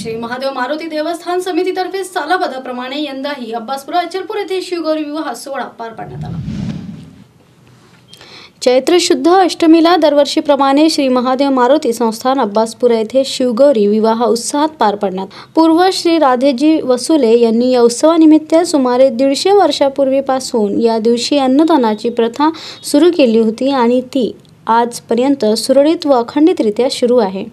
श्री महादेव मारुती देवस्थान समितीतर्फे सालाबदाप्रमाणे यंदाही अब्बासपुरा अचलपूर येथे शिवगौरी विवाह सोहळा पार पाडण्यात आला. चैत्र शुद्ध अष्टमीला दरवर्षीप्रमाणे श्री महादेव मारुती संस्थान अब्बासपुरा येथे शिवगौरी विवाह उत्साहात पार पडण्यात पूर्व श्री राधेजी वसुले यांनी या उत्सवानिमित्त सुमारे दीडशे वर्षापूर्वीपासून या दिवशी अन्नदानाची प्रथा सुरू केली होती आणि ती आजपर्यंत सुरळीत व अखंडितरित्या सुरू आहे.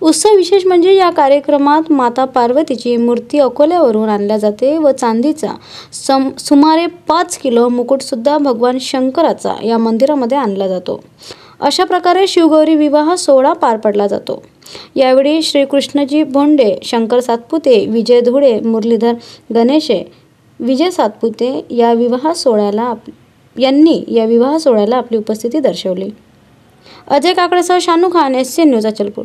उत्सव विशेष म्हणजे या कार्यक्रमात माता पार्वतीची मूर्ती अकोल्यावरून आणल्या जाते व चांदीचा सम सुमारे पाच किलो मुकुटसुद्धा भगवान शंकराचा या मंदिरामध्ये आणला जातो. अशा प्रकारे शिवगौरी विवाह सोहळा पार पडला जातो. यावेळी श्रीकृष्णजी भोंडे शंकर सातपुते विजय धुळे मुरलीधर गणेशे विजय सातपुते या विवाह सोहळ्याला आप यांनी या विवाह सोहळ्याला आपली उपस्थिती दर्शवली. Ajay काकडेसह Shanu Khan S C news Achalpur.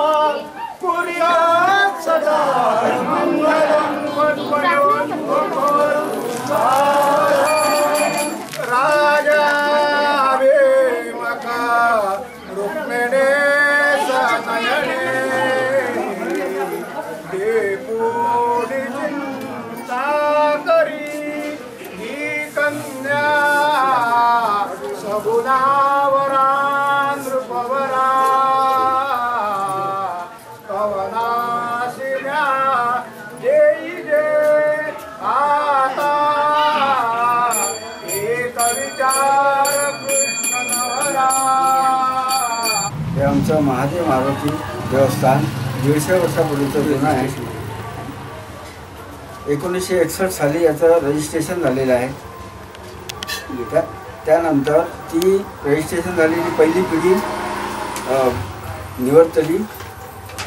Mahadev Maruti देवस्थान दीडशे वर्षापूर्वीचं जुनं आहे. एकोणीसशे एकसष्ट साली याचं रजिस्ट्रेशन झालेलं आहे. त्या त्यानंतर ती रजिस्ट्रेशन झालेली पहिली पिढी निवडतली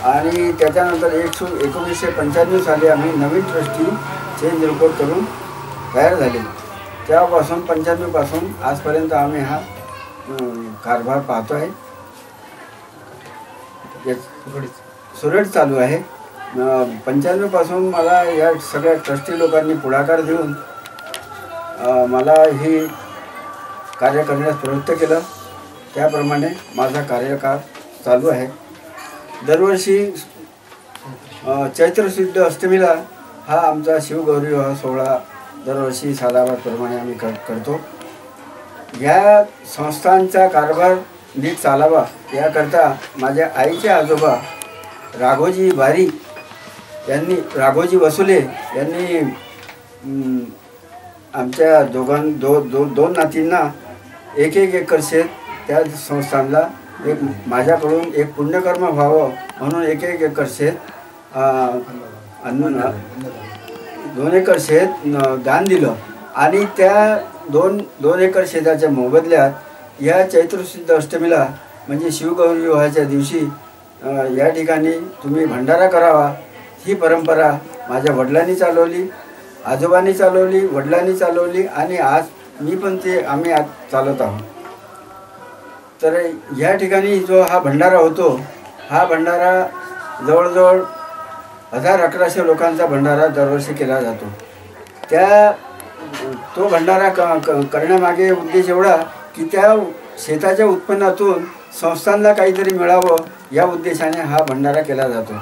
आणि त्याच्यानंतर एक सो एकोणीसशे पंच्याण्णव साली आम्ही नवीन ट्रस्टी चेंज रिपोर्ट करून तयार झाले तेव्हापासून पंच्याण्णवपासून आजपर्यंत आम्ही हा कारभार पाहतो आहे सुरळीत चालू आहे. पंच्याण्णवपासून मला या सगळ्या ट्रस्टी लोकांनी पुढाकार देऊन मला ही कार्य करण्यास प्रवृत्त केलं. त्याप्रमाणे माझा कार्यकाळ चालू आहे. दरवर्षी चैत्रशुद्ध चैत्र अष्टमीला हा आमचा शिवगौरी विवाह सोहळा दरवर्षी सालाबादप्रमाणे आम्ही कर करतो. या संस्थांचा कारभार नीट चालावा. याकरता माझ्या आईचे आजोबा राघोजी बारी यांनी राघोजी वसुले यांनी आमच्या दोघां दो दो दोन नातींना एक एक एकर शेत त्या संस्थानला एक माझ्याकडून एक पुण्यकर्म व्हावं म्हणून एक एक एकर शेत अन्न दोन एकर शेत दान दिलं. आणि त्या दोन दोन एकर शेताच्या मोबदल्यात या चैत्र शुद्ध अष्टमीला म्हणजे शिवगौरी विवाहाच्या दिवशी या ठिकाणी तुम्ही भंडारा करावा. ही परंपरा माझ्या वडिलांनी चालवली आजोबांनी चालवली वडिलांनी चालवली आणि आज मी पण ते आम्ही आज चालवत आहोत. तर या ठिकाणी जो हा भंडारा होतो हा भंडारा जवळजवळ हजार अकराशे लोकांचा भंडारा दरवर्षी केला जातो. त्या तो भंडारा क क- करण्यामागे उद्देश एवढा की त्या शेताच्या उत्पन्नातून संस्थांना काहीतरी मिळावं या उद्देशाने हा भंडारा केला जातो.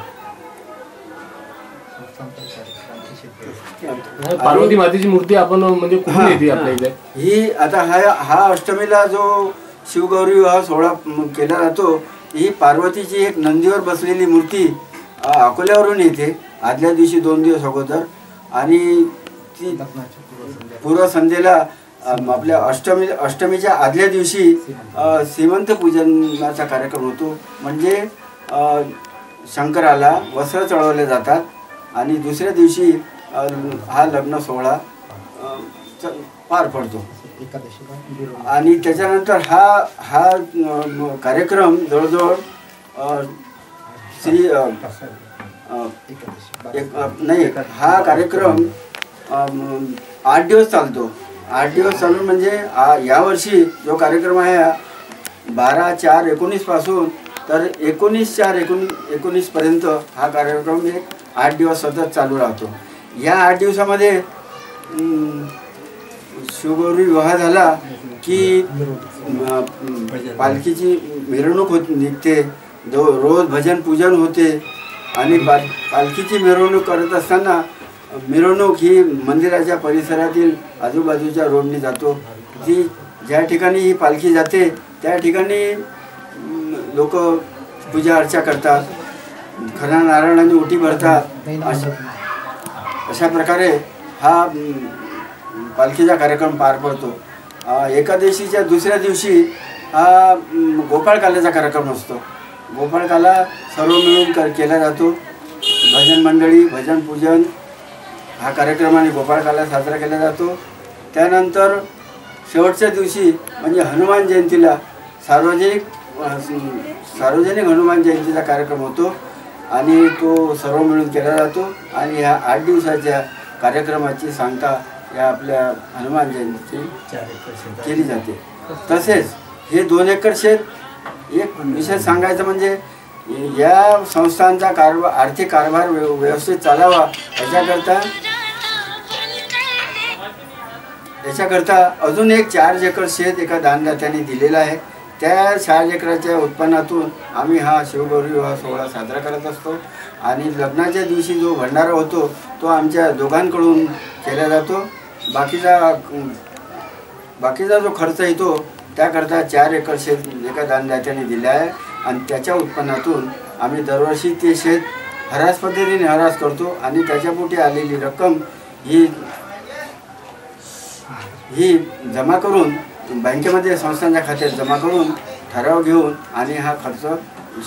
पार्वती मातेची मूर्ती आपण म्हणजे कुठून हा, येते हा. आपल्या इथे? ही आता हा हा अष्टमीला जो शिवगौरी विवाह सोहळा केला जातो ही पार्वतीची एक नंदीवर बसलेली मूर्ती अ, अकोल्यावरून येते आदल्या दिवशी दोन दिवस अगोदर. आणि ती पूर्वसंध्येला. अ, आपल्या अष्टमी अष्टमीच्या आदल्या दिवशी श्रीमंत सीमंत पूजनाचा कार्यक्रम होतो. म्हणजे शंकराला वस्त्र चढवले जातात आणि दुसऱ्या दिवशी हा लग्न सोहळा च- पार पडतो. आणि त्याच्यानंतर हा हा कार्यक्रम जवळजवळ श्री नाही हा कार्यक्रम आठ दिवस चालतो. आठ दिवस चालून म्हणजे आ- यावर्षी जो कार्यक्रम आहे बारा चार एकोणीसपासून तर एकोणीस चार एकोण एकोणीसपर्यंत हा कार्यक्रम एक आठ दिवस सतत चालू राहतो. या आठ दिवसामध्ये शिवगौरी विवाह झाला की पालखीची मिरवणूक होत निघते. दो रोज भजन पूजन होते. आणि पाल पालखीची मिरवणूक करत असताना मिरवणूक ही मंदिराच्या परिसरातील आजूबाजूच्या रोडने जातो. जी ज्या ठिकाणी ही पालखी जाते त्या ठिकाणी लोक पूजा अर्चा करतात. खरा नारायणाने उटी भरतात. अशा अशा प्रकारे हा पालखीचा कार्यक्रम पार पडतो. एकादशीच्या दुसऱ्या दिवशी हा अम, गोपाळकाल्याचा कार्यक्रम असतो. गोपाळकाला सर्व मिळून कर केला जातो. भजन मंडळी भजन पूजन हा कार्यक्रमाने गोपाळकाला साजरा केला जातो. त्यानंतर शेवटच्या दिवशी म्हणजे हनुमान जयंतीला सार्वजनिक सार्वजनिक हनुमान जयंतीचा कार्यक्रम होतो आणि तो सर्व मिळून केला जातो आणि ह्या आठ दिवसाच्या कार्यक्रमाची सांगता या आपल्या हनुमान जयंतीची केली जाते. तसेच हे दोन एकर शेत एक विशेष सांगायचं म्हणजे या संस्थांचा कारभार आर्थिक कारभार व्यव- व्यवस्थित चालावा याच्याकरता याच्याकरता अजून एक चार एकर शेत एका दानदात्याने दिलेलं आहे. त्या चार एकराच्या उत्पन्नातून आम्ही हा शिवगौरी विवाह सोहळा साजरा करत असतो. आणि लग्नाच्या दिवशी जो भंडारा होतो तो आमच्या दोघांकडून केला जातो. बाकीचा बाकीचा जो खर्च येतो त्याकरता चार एकर शेत एका दानदात्याने दिले आहे. आणि त्याच्या उत्पन्नातून आम्ही दरवर्षी ते शेत हरास पद्धतीने हरास करतो. आणि त्याच्यापोटी आलेली रक्कम ही ही जमा करून बँकेमध्ये संस्थांच्या खात्यात जमा करून ठराव घेऊन आणि हा खर्च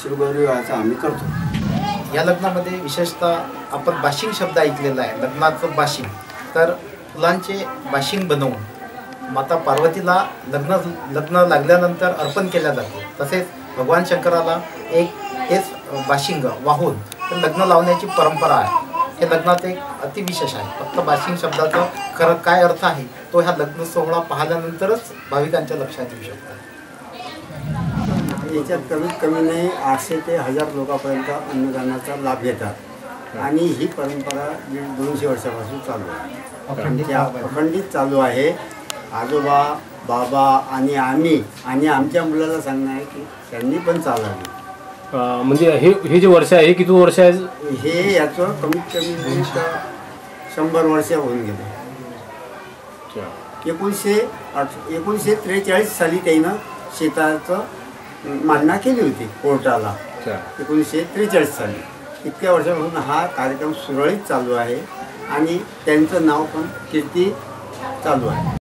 शिवगौरी विवाहाचा आम्ही करतो. या लग्नामध्ये विशेषतः आपण बाशिंग शब्द ऐकलेला आहे लग्नाचं बाशिंग. तर फुलांचे बाशिंग बनवून माता पार्वतीला लग्न लग्न लागल्यानंतर अर्पण केल्या जाते. तसेच भगवान शंकराला एक तेच बाशिंग वाहून लग्न लावण्याची परंपरा आहे. हे लग्नात एक अतिविशेष आहे. फक्त बाशिंग शब्दाचा खरं काय अर्थ आहे तो ह्या लग्न सोहळा पाहिल्यानंतरच भाविकांच्या लक्षात येऊ शकतो. याच्यात कमीत कमी नाही आठशे ते हजार लोकांपर्यंत अन्नदानाचा लाभ घेतात. आणि ही परंपरा दीड दोनशे वर्षापासून चालू आहे. अखंडित चालू आहे. आजोबा बाबा आणि आम्ही आणि आमच्या मुलाला सांगणं आहे की त्यांनी पण चालावी. म्हणजे हे हे जे वर्ष आहे हे किती वर्ष आहे? हे याचं कमीत कमी तर शंभर वर्ष होऊन गेले. एकोणीसशे आठ एकोणीसशे त्रेचाळीस साली त्यानं शेताचं मागणा केली होती कोर्टाला. एकोणीसशे त्रेचाळीस साली. इतक्या वर्षापासून हा कार्यक्रम सुरळीत चालू आहे आणि त्यांचं नाव पण कीर्ती चालू आहे.